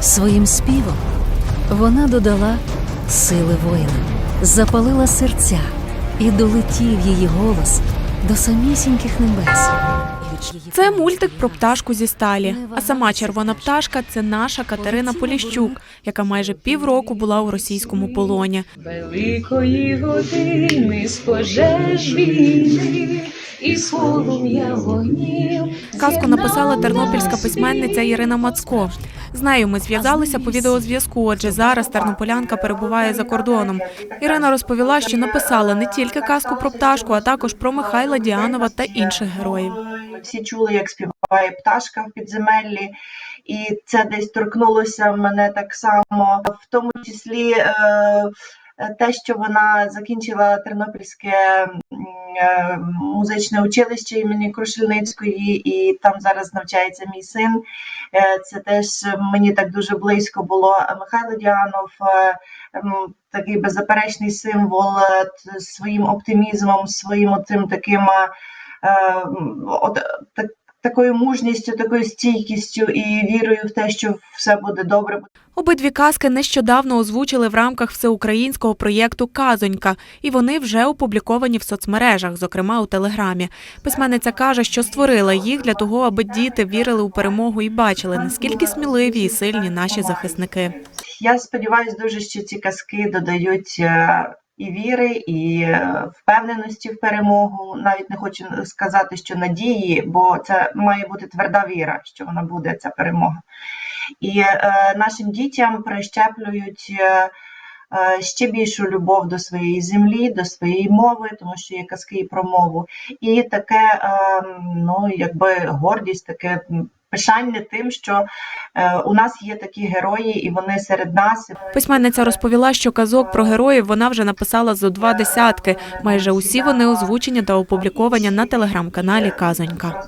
Своїм співом вона додала сили воїнам, запалила серця і долетів її голос до самісіньких небес. Це мультик про пташку зі сталі. А сама червона пташка це наша Катерина Поліщук, яка майже півроку була у російському полоні. Великої години з пожеж війни і з полум'я вогнів. Казку написала тернопільська письменниця Ірина Мацко. З нею ми зв'язалися по відеозв'язку, адже зараз тернополянка перебуває за кордоном. Ірина розповіла, що написала не тільки казку про пташку, а також про Михайла Діанова та інших героїв. Всі чули, як співає пташка в підземеллі, і це десь торкнулося мене так само, в тому числі е, те, що вона закінчила Тернопільське е, музичне училище імені Крушельницької, і там зараз навчається мій син. Е, Це теж мені так дуже близько було. Михайло Діанов е, такий беззаперечний символ е, своїм оптимізмом, своїм тим таким. е, е, от, такою мужністю, такою стійкістю і вірою в те, що все буде добре. Обидві казки нещодавно озвучили в рамках всеукраїнського проєкту Казонька, і вони вже опубліковані в соцмережах, зокрема у Телеграмі. Письменниця каже, що створила їх для того, аби діти вірили у перемогу і бачили, наскільки сміливі і сильні наші захисники. Я сподіваюся дуже, що ці казки додають е, і віри, і е, впевненості в перемогу. Навіть не хочу сказати, що надії, бо це має бути тверда віра, що вона буде ця перемога. І е, нашим дітям прищеплюють. Е, е, Ще більшу любов до своєї землі, до своєї мови, тому що є казки і про мову, і таке, е, ну якби гордість, таке пишання тим, що е, у нас є такі герої, і вони серед нас. Письменниця розповіла, що казок про героїв вона вже написала зо два десятки. Майже усі вони озвучені та опубліковані на телеграм-каналі Казонька.